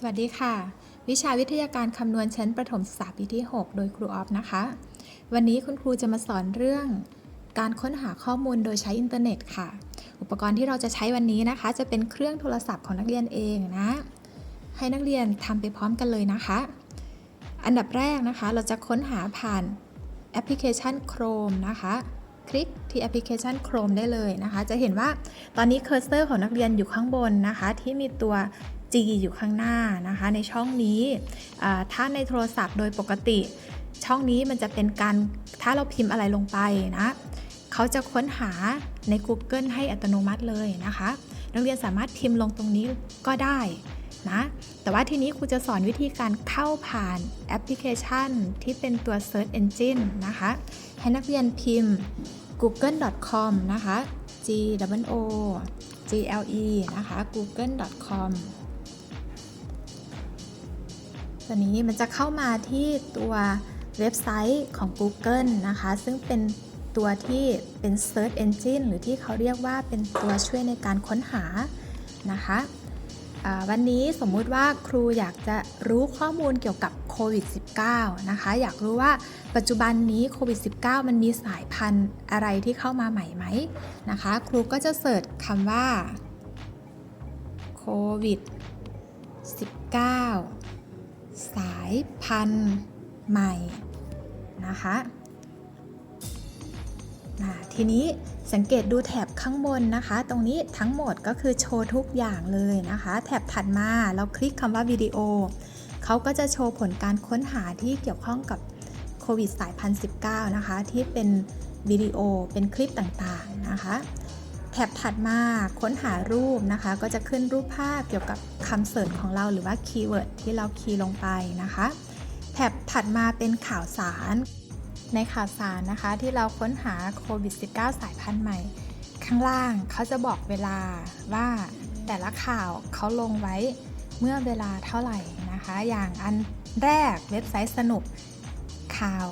สวัสดีค่ะ วิชาวิทยาการคำนวณชั้นประถมศึกษาปีที่ 6 โดยครูออฟนะคะ วันนี้คุณครูจะมาสอนเรื่องการค้นหาข้อมูลโดยใช้อินเทอร์เน็ตค่ะ อุปกรณ์ที่เราจะใช้วันนี้นะคะ จะเป็นเครื่องโทรศัพท์ของนักเรียนเองนะ ให้นักเรียนทำไปพร้อมกันเลยนะคะ อันดับแรกนะคะ เราจะค้นหาผ่านแอปพลิเคชัน Chrome นะคะคลิกที่แอปพลิเคชัน Chrome ได้เลยนะคะ จะเห็นว่าตอนนี้เคอร์เซอร์ของนักเรียนอยู่ข้างบนนะคะ ที่มีตัว G อยู่ข้างหน้านะคะ ในช่องนี้ ถ้าในโทรศัพท์โดยปกติ ช่องนี้มันจะเป็นการถ้าเราพิมพ์อะไรลงไปนะ เขาจะค้นหาใน Google ให้อัตโนมัติเลยนะคะ นักเรียนสามารถพิมพ์ลงตรงนี้ก็ได้นะแต่ว่าทีนี้ครูจะสอนวิธีการเข้าผ่านแอปพลิเคชันที่เป็นตัว Search Engine นะคะ ให้นักเรียนพิมพ์ google.com นะคะ g w o g l e นะคะ google.com ตัวนี้มันจะเข้ามาที่ตัวเว็บไซต์ของ Google นะคะ ซึ่งเป็นตัวที่เป็น Search Engine หรือที่เขาเรียกว่าเป็นตัวช่วยในการค้นหานะคะวันนี้สมมุติว่าครูอยากจะรู้ข้อมูลเกี่ยวกับโควิด -19 นะคะ อยากรู้ว่าปัจจุบันนี้โควิด -19 มันมีสายพันธุ์อะไรที่เข้ามาใหม่ไหมนะคะ ครูก็จะเสิร์ชคำว่าโควิด 19 สายพันธุ์ใหม่นะคะทีนี้สังเกตดูแถบข้างบนนะคะ ตรงนี้ทั้งหมดก็คือโชว์ทุกอย่างเลยนะคะ แถบถัดมาเราคลิกคำว่าวิดีโอเขาก็จะโชว์ผลการค้นหาที่เกี่ยวข้องกับโควิดสายพันธุ์19นะคะ ที่เป็นวิดีโอเป็นคลิปต่างๆนะคะ แถบถัดมาค้นหารูปนะคะ ก็จะขึ้นรูปภาพเกี่ยวกับคำเสิร์ชของเราหรือว่าคีย์เวิร์ดที่เราคีย์ลงไปนะคะ แถบถัดมาเป็นข่าวสาร ในข่าวสารนะคะที่เราค้นหาโควิด -19 สายพันธุ์ใหม่ ข้างล่างเขาจะบอกเวลาว่าแต่ละข่าวเขาลงไว้เมื่อเวลาเท่าไหร่นะคะ อย่างอันแรกเว็บไซต์สนุกข่าว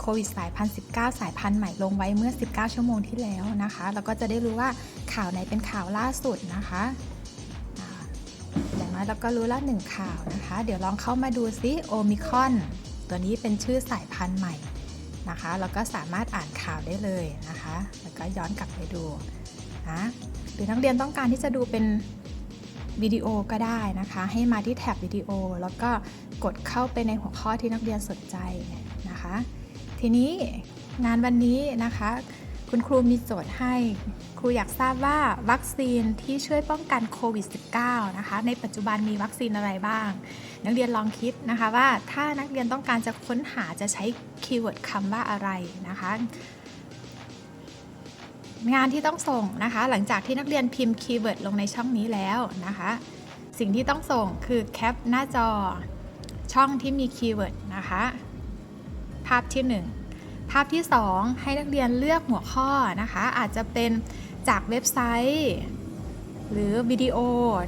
โควิดสายพันธุ์19 สายพันธุ์ใหม่ลงไว้เมื่อ 19 ชั่วโมงที่แล้วนะคะ แล้วก็จะได้รู้ว่าข่าวไหนเป็นข่าวล่าสุดนะคะอย่างน้อยเราก็รู้ละหนึ่งข่าวนะคะ เดี๋ยวลองเข้ามาดูซิโอมิคอนตัวนี้เป็นชื่อสายพันธุ์ใหม่นะคะแล้วก็สามารถอ่านข่าวได้เลยนะคะ แล้วก็ย้อนกลับไปดูนะหรือนักเรียนต้องการที่จะดูเป็นวิดีโอก็ได้นะคะ ให้มาที่แท็บวิดีโอ แล้วก็กดเข้าไปในหัวข้อที่นักเรียนสนใจนะคะ ทีนี้งานวันนี้นะคะ คุณครูมีโจทย์ให้ ครูอยากทราบว่าวัคซีนที่ช่วยป้องกันโควิด -19 นะคะ ในปัจจุบันมีวัคซีนอะไรบ้าง นักเรียนลองคิดนะคะว่าถ้านักเรียนต้องการจะค้นหาจะใช้คีย์เวิร์ดคำว่าอะไรนะคะงานที่ต้องส่งนะคะ หลังจากที่นักเรียนพิมพ์คีย์เวิร์ดลงในช่องนี้แล้วนะคะ สิ่งที่ต้องส่งคือแคปหน้าจอช่องที่มีคีย์เวิร์ดนะคะาพที่ 1 ภาพที่ 2 ให้นักเรียนเลือกหัวข้อนะคะ อาจจะเป็นจากเว็บไซต์ หรือวิดีโอ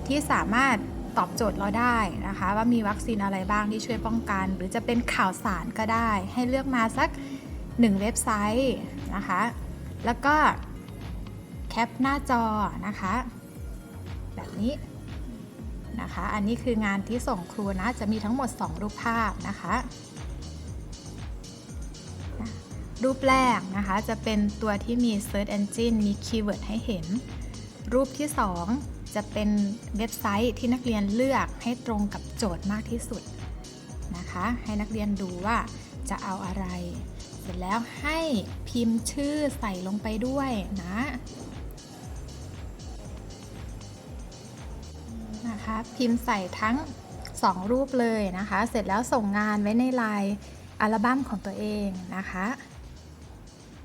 ที่สามารถตอบโจทย์เราได้นะคะ ว่ามีวัคซีนอะไรบ้างที่ช่วยป้องกัน หรือจะเป็นข่าวสารก็ได้ ให้เลือกมาสัก 1 เว็บไซต์นะคะ แล้วก็แคปหน้าจอนะคะ แบบนี้นะคะ อันนี้คืองานที่ส่งครูนะ จะมีทั้งหมด 2 รูปภาพนะคะ รูปแรกนะคะ จะเป็นตัวที่มี Search Engine มีคีย์เวิร์ดให้เห็น รูปที่ 2 จะเป็นเว็บไซต์ที่นักเรียนเลือกให้ตรงกับโจทย์มากที่สุดนะคะ ให้นักเรียนดูว่าจะเอาอะไร เสร็จแล้วให้พิมพ์ชื่อใส่ลงไปด้วยนะนะคะพิมพ์ใส่ทั้ง 2 รูปเลยนะคะ เสร็จแล้วส่งงานไว้ในไลน์อัลบั้มของตัวเองนะคะ